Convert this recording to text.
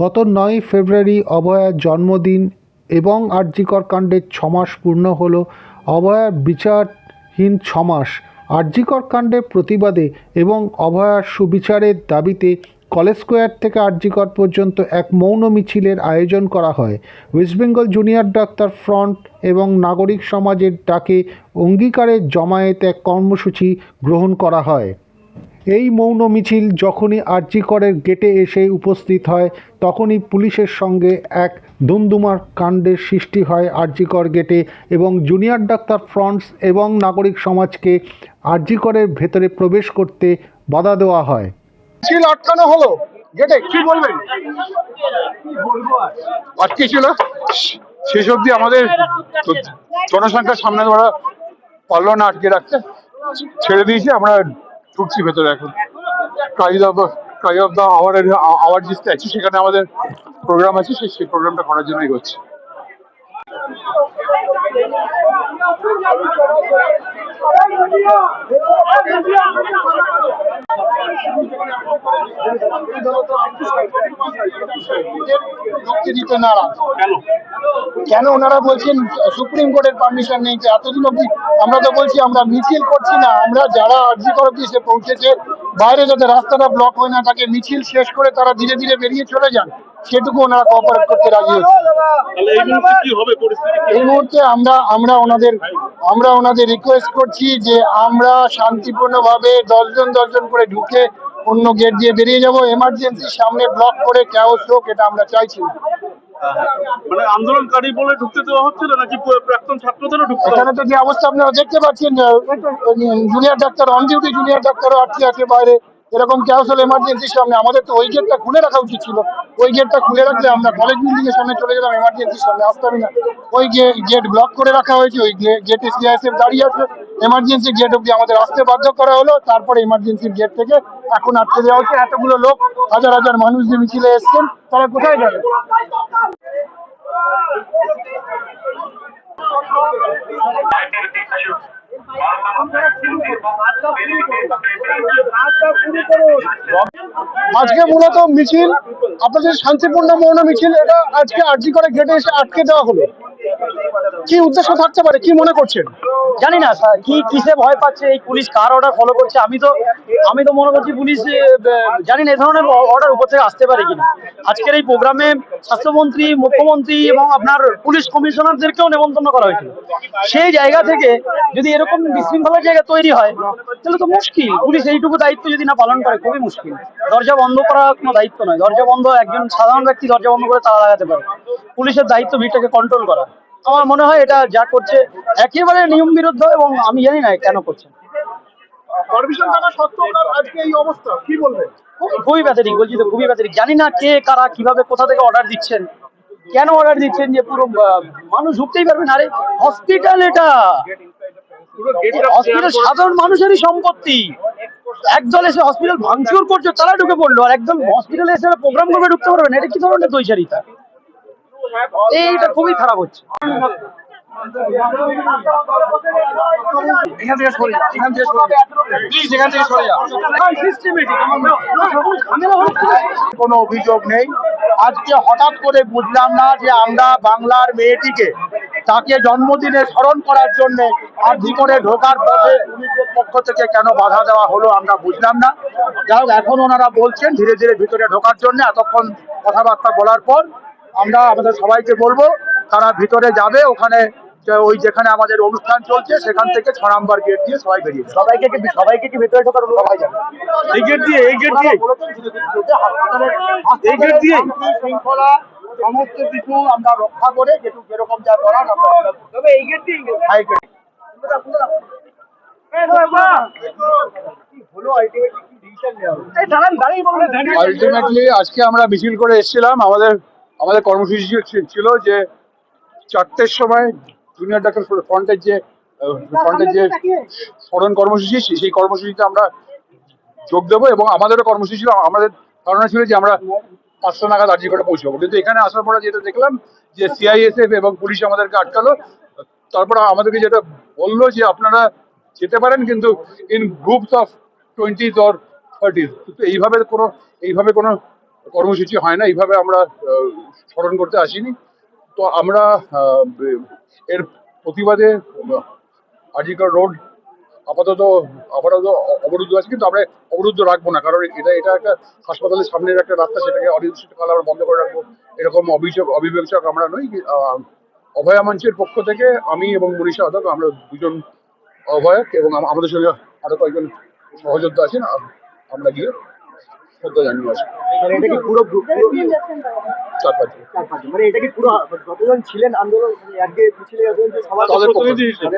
গত নয় ফেব্রুয়ারি অভয়ার জন্মদিন এবং আরজিকর কাণ্ডের ছমাস পূর্ণ হল। অভয়ার বিচারহীন ছমাস। আরজিকর কাণ্ডের প্রতিবাদে এবং অভয়ার সুবিচারের দাবিতে কলেজ স্কোয়ার থেকে আরজিকর পর্যন্ত এক মৌন মিছিলের আয়োজন করা হয়। West Bengal junior doctor front এবং নাগরিক সমাজের ডাকে অঙ্গীকারের জমায়েত এক কর্মসূচি গ্রহণ করা হয়। এই মৌন মিছিল যখনই আরজিকরের গেটে এসে উপস্থিত হয়, তখনই পুলিশের সঙ্গে এক দুমদুমার কাণ্ডের সৃষ্টি হয় আরজিকর গেটে এবং জুনিয়র ডাক্তার ফ্রন্টস এবং নাগরিক সমাজকে আরজিকরের ভেতরে প্রবেশ করতে বাধা দেওয়া হয়। মিছিল আটকানো হলো। গেটে কি বলবেন? আটকে ছিল। শেষ অবধি আমাদের জনসংখ্যার সামনে ওরা পারল না আটকে রাখতে। ছেড়ে দিয়েছে, আমরা ঢুকছি ভেতরে এখন। Cries of cries of the hour hour যে স্ট্যাচু সেখানে আমাদের প্রোগ্রাম আছে, সেই সেই প্রোগ্রামটা করার জন্যই হচ্ছে ঢুকতে দিতে নারাজ কেন ওনারা বলছেন সুপ্রিম কোর্টের পারমিশন নেই? এতদিন অব্দি আমরা তো বলছি আমরা মিছিল করছি না। আমরা যারা আর্জি করার এসে পৌঁছেছে বাইরে যাতে রাস্তাটা ব্লক হয়ে না থাকে মিছিল শেষ করে তারা ধীরে ধীরে বেরিয়ে চলে যান। সেটুকু ওনারা কোঅপারেট করতে রাজি হচ্ছে এই মুহূর্তে আমরা আমরা ওনাদের আমরা ওনাদের রিকোয়েস্ট করছি যে আমরা শান্তিপূর্ণভাবে দশজন দশজন করে ঢুকে অন্য গেট দিয়ে বেরিয়ে যাব এমার্জেন্সি সামনে ব্লক করে কেউ হোক এটা আমরা চাইছি। মানে আন্দোলনকারী বলে ঢুকতে দেওয়া হচ্ছে না নাকি প্রাক্তন ছাত্রদেরও ঢুকতে এখানে তো যে অবস্থা আপনারা দেখতে পাচ্ছেন junior doctor on duty junior ডাক্তারও আটকে আছে বাইরে। এরকম ক্যাওস হলে এমার্জেন্সির সামনে? আমাদের তো ওই গেটটা খুলে রাখা উচিত ছিল। ওই গেটটা খুলে রাখলে আমরা কলেজ বিল্ডিং সামনে চলে যেতাম এমার্জেন্সির সামনে আসতামই না। ওই গেট ব্লক করে রাখা হয়েছে, ওই গেটে সিআইএসএফ দাঁড়িয়ে আছে। এমার্জেন্সি গেট অব্দি আমাদের আসতে বাধ্য করা হলো। তারপরে এমার্জেন্সির গেট থেকে এখন আটকে দেওয়া হচ্ছে এতগুলো লোক, হাজার হাজার মানুষ যে মিছিলে এসছেন, তারা কোথায় যাবে? আজকে মূলত মিছিল আপনাদের শান্তিপূর্ণ মৌন মিছিল এটা আজকে আর্জি করে গেটে এসে আটকে দেওয়া হলো। কি উদ্দেশ্য থাকতে পারে? কি মনে করছেন? জানি না কি কিসে ভয় পাচ্ছে, এই পুলিশ কার অর্ডার ফলো করছে? আমি তো আমি তো মনে করছি পুলিশ জানি না, এ ধরনের অর্ডার উপর থেকে আসতে পারে কিনা। আজকের এই প্রোগ্রামে স্বাস্থ্যমন্ত্রী, মুখ্যমন্ত্রী এবং আপনার পুলিশ কমিশনারদেরকেও নেমন্তন্ন করা হয়েছিল। সেই জায়গা থেকে যদি এরকম বিশৃঙ্খলার জায়গা তৈরি হয়, তাহলে তো মুশকিল। পুলিশ এইটুকু দায়িত্ব যদি না পালন করে, খুবই মুশকিল। দরজা বন্ধ করা কোনো দায়িত্ব নয়। দরজা বন্ধ, একজন সাধারণ ব্যক্তি দরজা বন্ধ করে তালা লাগাতে পারে। পুলিশের দায়িত্ব ভিড়টাকে কন্ট্রোল করা। আমার মনে হয় এটা যা করছে একেবারে নিয়ম বিরুদ্ধ এবং আমি জানি না কেন করছে। পারমিশন থাকা সত্ত্বেও তার আজকে এই অবস্থা কি বলবেন? খুবই প্যাথেটিক বলছি তো খুবই প্যাথেটিক জানি না কে কারা কীভাবে কোথা থেকে অর্ডার দিচ্ছেন। কেন অর্ডার দিচ্ছেন যে পুরো মানুষ ঢুকতেই পারবে না? আরে হসপিটাল এটা। হসপিটাল সাধারণ মানুষেরই সম্পত্তি। একদল এসে হসপিটাল ভাঙচুর করছে তারা ঢুকে পড়ল। আর একদম হসপিটালে এসে প্রোগ্রাম করবে ঢুকতে পারবে না। এটা কি ধরনের দৈচারিতা এইটা খুবই খারাপ হচ্ছে। এখান থেকে সরে যা এখান থেকে সরে যা। প্লিজ এখান থেকে সরে যা। কোনো অভিযোগ নেই। আজকে হঠাৎ করে বুঝলাম না যে আমরা বাংলার মেয়েটিকে তাকে জন্মদিনে স্মরণ করার জন্য আর্জি করে ঢোকার পথে পুলিশের পক্ষ থেকে কেন বাধা দেওয়া হলো আমরা বুঝলাম না। যাই হোক এখন ওনারা বলছেন ধীরে ধীরে ভিতরে ঢোকার জন্য এতক্ষণ কথাবার্তা বলার পর আমরা আমাদের সবাইকে বলব তারা ভিতরে যাবে ওখানে যে ওই যেখানে আমাদের অনুষ্ঠান চলছে সেখান থেকে ছ নাম্বার গেট দিয়ে সবাই বেরিয়ে সবাইকে কি সবাইকে কি ভেতরে ঢোকার সবাই যাবে। এই গেট দিয়ে এই গেট দিয়ে। এই গেট দিয়ে। শৃঙ্খলা সমস্ত কিছু আমরা রক্ষা করে যেটুকু যেরকম যা করার আমরা তবে এই গেট দিয়ে হাই গেট আলটিমেটলি আজকে আমরা মিছিল করে এসেছিলাম আমাদের আমাদের কর্মসূচি ছিল- যে চারটের সময় জুনিয়র ডাক্তার ফ্রন্টের যে ফ্রন্টের যে স্মরণ কর্মসূচি সেই কর্মসূচিতে আমরা যোগ দেবো এবং আমাদেরও কর্মসূচি ছিল। আমাদের ধারণা ছিল যে আমরা পাঁচশো নাগাদ আর্জি করে পৌঁছবো। কিন্তু এখানে আসার পরে যেটা দেখলাম যে সিআইএসএফ এবং পুলিশ আমাদেরকে আটকালো। তারপর আমাদেরকে যেটা বলল যে আপনারা যেতে পারেন কিন্তু in groups of twenties or thirties কিন্তু এইভাবে কোনো এইভাবে কোনো কর্মসূচি হয় না, এইভাবে আমরা স্মরণ করতে আসিনি। তো আমরা এর প্রতিবাদে আজিকার রোড আপাতত আপাতত অবরুদ্ধ আছে, কিন্তু আমরা অবরুদ্ধ রাখব না, কারণ এটা এটা একটা হাসপাতালের সামনের একটা রাস্তা, সেটাকে অনির্দিষ্টকাল আমরা বন্ধ করে রাখব। এরকম অভিযোগ, অবিবেচক আমরা নই অভয়া মঞ্চের পক্ষ থেকে আমি এবং মনীষা আদক, আমরা দুজন অভয়ক এবং আমাদের সঙ্গে আরও কয়েকজন সহযোদ্ধা আছেন আমরা গিয়ে শ্রদ্ধা জানিয়ে আসব মানে এটা কি পুরো চার পাঁচজন চার পাঁচজন। মানে এটা কি পুরো যতজন ছিলেন আন্দোলন মানে আজকে মিছিলে যতজন সবার তাদের প্রতিনিধি হিসেবে।